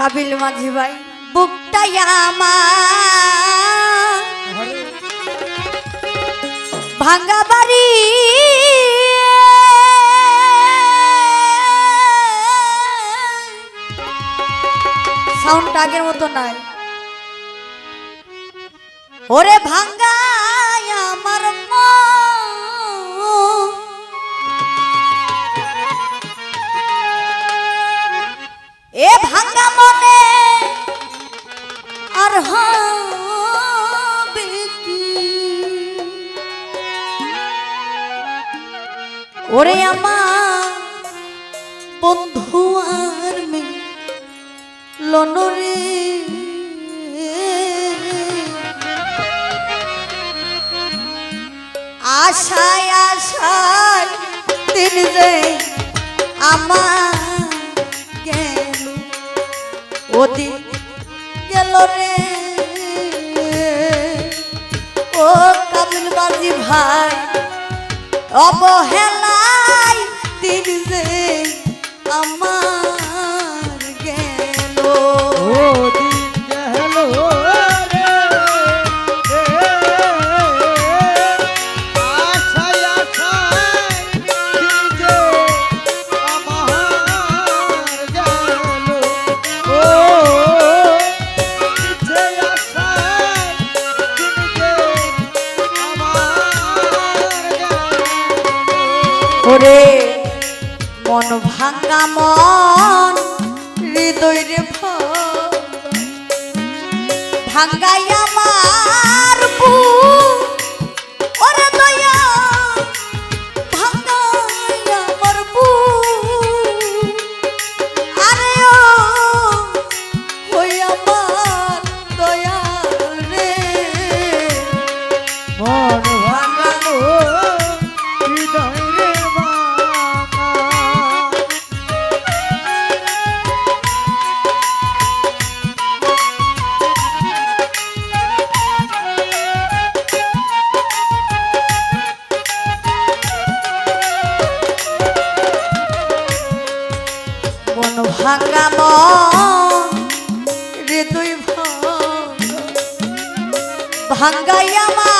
কাবিল মাঝি ভাই বুকটাই আমার। ভাঙ্গা বাড়ি সাউন্ড আগের মতো নাই। ওরে ভাঙ্গা ওরে আমার বন্ধু আর লনরে আশায় আশায় দিন যে আমার গেল ওদিন গেল রে বাজি ভাই। অবহেলায় দিন যে আমার করে। মন ভাঙা মন হৃদয় রে ভাঙাই আমার পুর। মন ভাঙা রে তুই ভাঙ্গাই আমার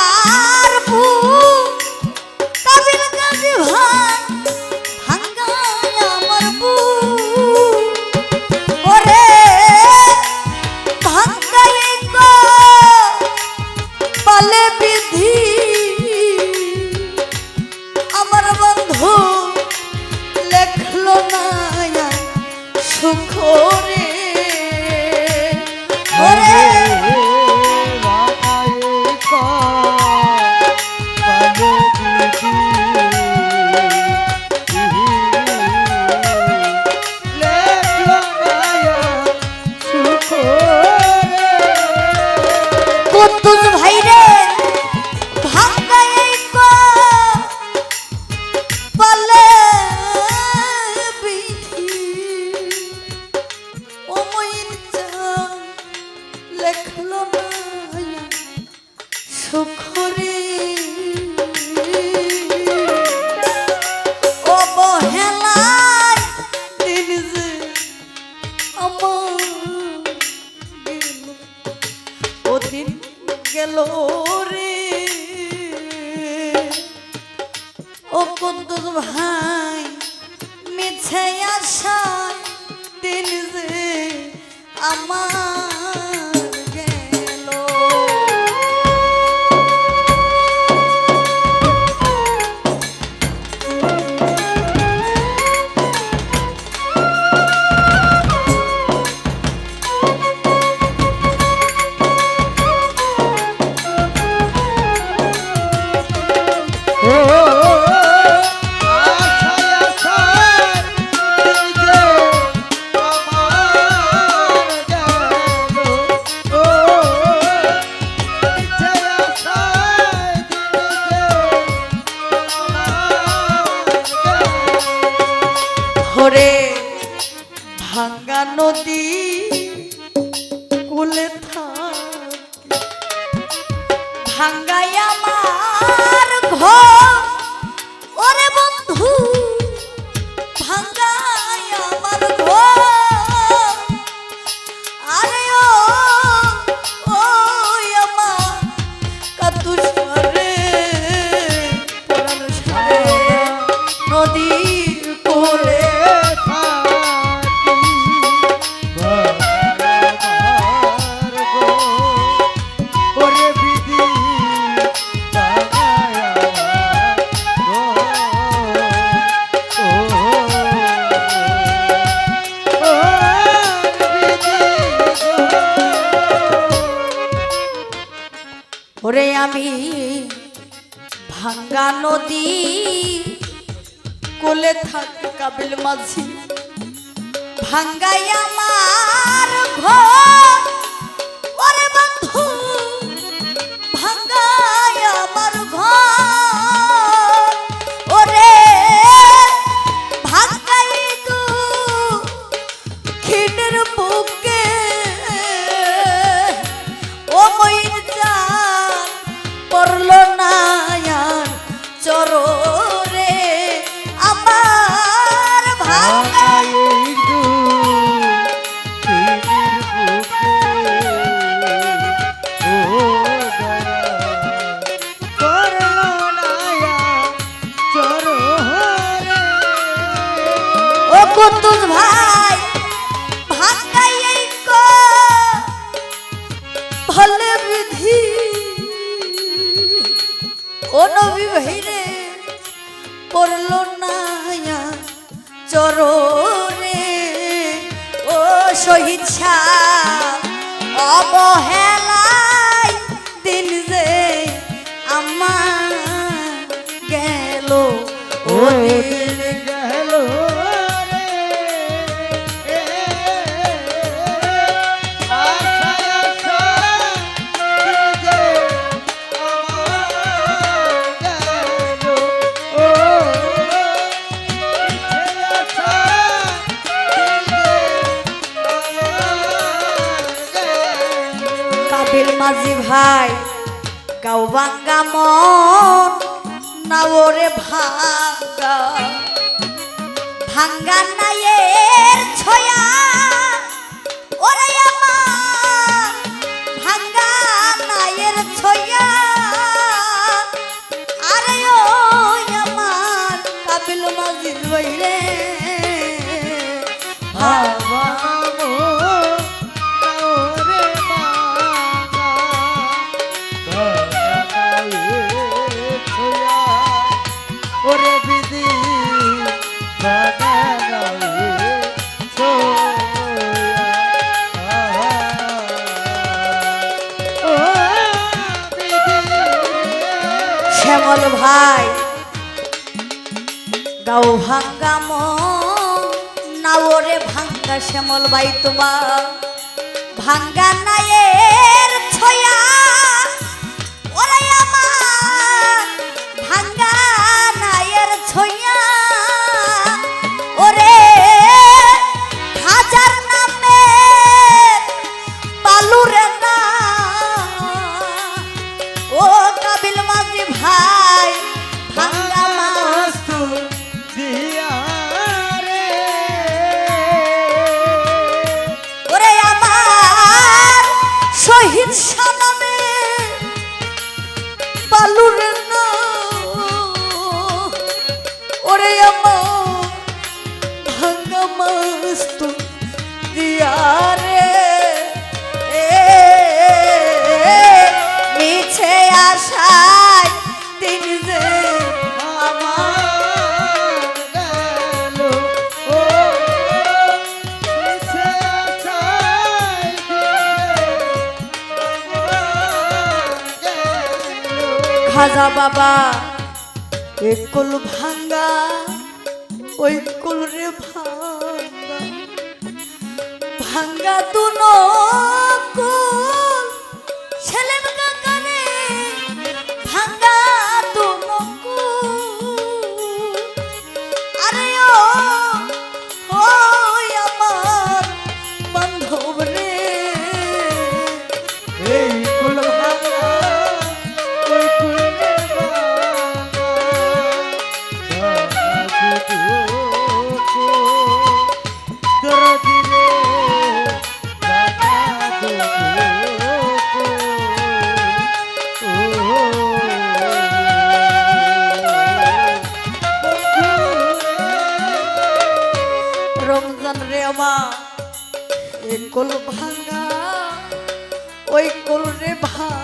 থাক কাবিল মাঝি ভাঙ্গাইয়া রবি ভাইরে পড়ল না চর রে ও সহিচ্ছা অবহেলা মন না ওরে ভাঙ্গা। ভাঙ্গা না এর ছয়া, ওরে আমার, ভাঙ্গা না এর ছয়া। আরে ওই আমার কাবিল মজিদ বইরে হ্যাঁ ওরে ভাঙ্গা শ্যামল বাই তোমার ভাঙ্গা নাই না বাবা একুল ভাঙ্গা ওই কুল রে ভাঙ্গা ভাঙ্গা তুনো 哎呀！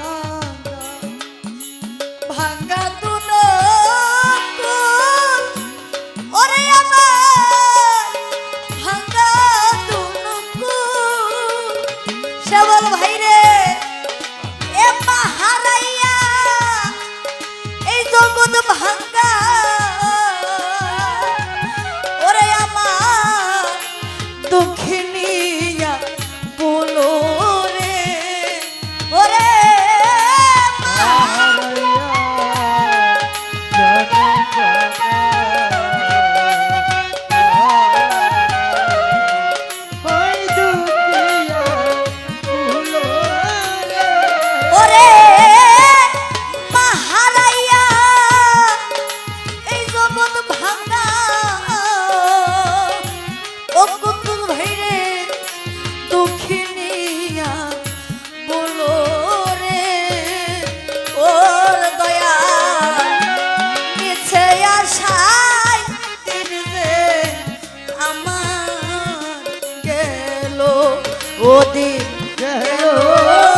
ও দিন গেল